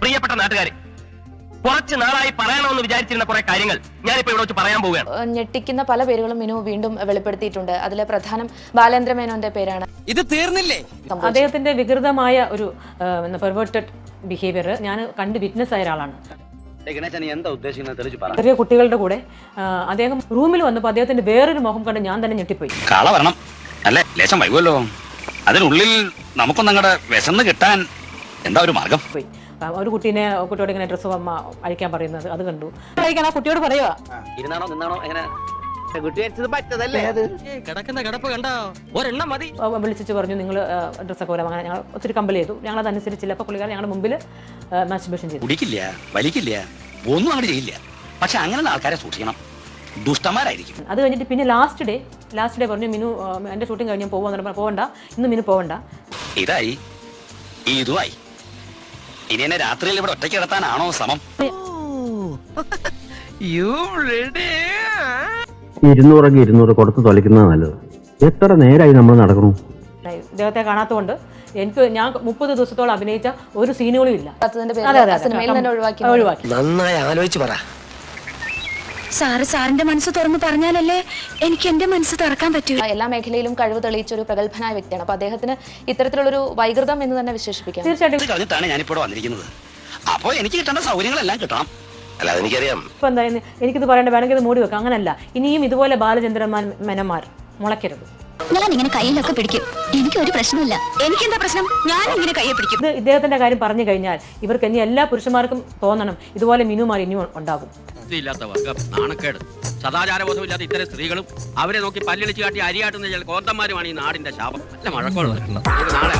പ്രിയപ്പെട്ട നാട്ടുകാരെ കുറച്ച് നാളായി പറയണമെന്ന് വിചാരിച്ചിരുന്ന കുറെ കാര്യങ്ങൾ ഞാനിപ്പോ ഇവിടെ വെച്ച് പറയാൻ പോവുകയാണ്. ഞെട്ടിക്കുന്ന പല പേരുകളും മിനു വീണ്ടും വെളിപ്പെടുത്തിയിട്ടുണ്ട്. അതിലെ പ്രധാനം ബാലേന്ദ്ര മേനോന്റെ പേരാണ്. ഇത് തീർന്നില്ലേ? അദ്ദേഹത്തിന്റെ വികൃതമായ ഒരു പെർവേർട്ടഡ് ബിഹേവിയർ ഞാൻ കണ്ട് വിറ്റ്നസ് ആയ ഒരാളാണ്. ചെറിയ കുട്ടികളുടെ കൂടെ അദ്ദേഹം റൂമിൽ വന്നപ്പോൾ അദ്ദേഹത്തിന്റെ വേറൊരു മുഖം കണ്ട് ഞാൻ തന്നെ ഞെട്ടിപ്പോയി. കാള വരണം. അല്ലേ? ലേശം വൈകുമല്ലോ. അതിനുള്ളിൽ നമുക്കൊന്നങ്ങടെ വിശന്ന് കിട്ടാൻ എന്താ ഒരു മാർഗം? ഒരു കുട്ടീനെ കുട്ടിയോട് ഇങ്ങനെ ഡ്രസ്സ് അമ്മ അഴിക്കാൻ പറയുന്നത് അത് കണ്ടു. അഴിക്കാൻ ആ കുട്ടിയോട് പറയുക. ഇരുന്നാണോ നിന്നാണോ എങ്ങനെ? കുട്ടി പറ്റതല്ലേ? കിടക്കുന്ന കിടപ്പ് കണ്ടോ? ഒരെണ്ണം മതി. വിളിച്ചിട്ട് പറഞ്ഞു നിങ്ങൾ ഡ്രസ്സൊക്കെ വരാം അങ്ങനെ ഞങ്ങൾ ഒത്തിരി കമ്പൽ ചെയ്തു. ഞങ്ങൾ അതനുസരിച്ചില്ല അപ്പൊ പുള്ളിക്കാരൻ ഞങ്ങളുടെ മുമ്പിൽ മാസ്റ്റുബേഷൻ ചെയ്തു. കുടിക്കില്ല വലിക്കില്ല ഒന്നും അങ്ങോട്ട് ചെയ്യില്ല. പക്ഷെ അങ്ങനെയുള്ള ആൾക്കാരെ സൂക്ഷിക്കണം. ദുഷ്ടന്മാരായിരിക്കും. അത് കഴിഞ്ഞിട്ട് പിന്നെ ലാസ്റ്റ് ഡേ ലാസ്റ്റ് ഡേ പറഞ്ഞു മിനു എന്റെ എന്റെ ഷൂട്ടിംഗ് കഴിഞ്ഞ് പോവാൻ പോകണ്ട ഇന്ന് മിനു പോവണ്ട. ഇതായി. ഇതുമായി ഇനി എന്നെ രാത്രിയിൽ ഇവിടെ ഒറ്റയ്ക്ക് കിടത്താനാണോ ശ്രമം? ഇരുന്നൂറെങ്കിൽ ഇരുന്നൂറ് കൊടുത്ത് തൊലക്കുന്നത് നല്ലത്. എത്ര നേരമായി നമ്മൾ നടക്കണു ദൈവത്തെ കാണാത്തതുകൊണ്ട് എനിക്ക് ഞാൻ മുപ്പത് ദിവസത്തോളം അഭിനയിച്ച ഒരു സീനുകളും ഇല്ല. നന്നായി ആലോചിച്ച് പറ. സാറ് സാറിന്റെ മനസ്സ് തുറന്ന് പറഞ്ഞാലല്ലേ എനിക്ക് എന്റെ മനസ്സ് തുറക്കാൻ പറ്റൂ. എല്ലാ മേഖലയിലും കഴിവ് തെളിയിച്ച ഒരു പ്രഗത്ഭനായ വ്യക്തിയാണ്. അപ്പൊ അദ്ദേഹത്തിന് ഇത്തരത്തിലുള്ളൊരു വൈകൃതം എന്ന് തന്നെ വിശേഷിപ്പിക്കാം. തീർച്ചയായിട്ടും. ഇത് കളഞ്ഞിട്ടാണ് ഞാനിപ്പോ ഇവിടെ വന്നിരിക്കുന്നത്. അപ്പോൾ എനിക്ക് കിട്ടേണ്ട സൗകര്യങ്ങളെല്ലാം കിട്ടണം. അല്ല അതെനിക്കറിയാം. ഇപ്പൊ എന്തായാലും എനിക്കിത് പറയേണ്ട വേണമെങ്കിൽ ഇത് മൂടി വെക്കാം. അങ്ങനല്ല. ഇനിയും ഇതുപോലെ ബാലചന്ദ്രന്മാർ മെനമാർ മുളയ്ക്കരുത്. ഞാൻ ഇങ്ങനെ കയ്യിലൊക്കെ പിടിക്കും. എനിക്ക് ഒരു പ്രശ്നമില്ല എനിക്കെന്താ പ്രശ്നം? ഞാൻ ഇങ്ങനെ കയ്യെ പിടിക്കും. ഇത് ഇദ്ദേഹത്തിന്റെ കാര്യം പറഞ്ഞു കഴിഞ്ഞാൽ ഇവർക്ക് ഇനി എല്ലാ പുരുഷന്മാർക്കും തോന്നണം. ഇതുപോലെ മിനുമാർ ഇനിയും ഉണ്ടാകും. ഇല്ലാത്ത വർഗം നാണക്കേട്. സദാചാരബോധമില്ലാത്ത ഇത്തരം സ്ത്രീകളും അവരെ നോക്കി പല്ലിളിച്ച് കാട്ടി അരിയാട്ടുന്ന ചില കോന്തന്മാരുമാണ് ഈ നാടിന്റെ ശാപം. നല്ല മഴക്കോളം നാളെ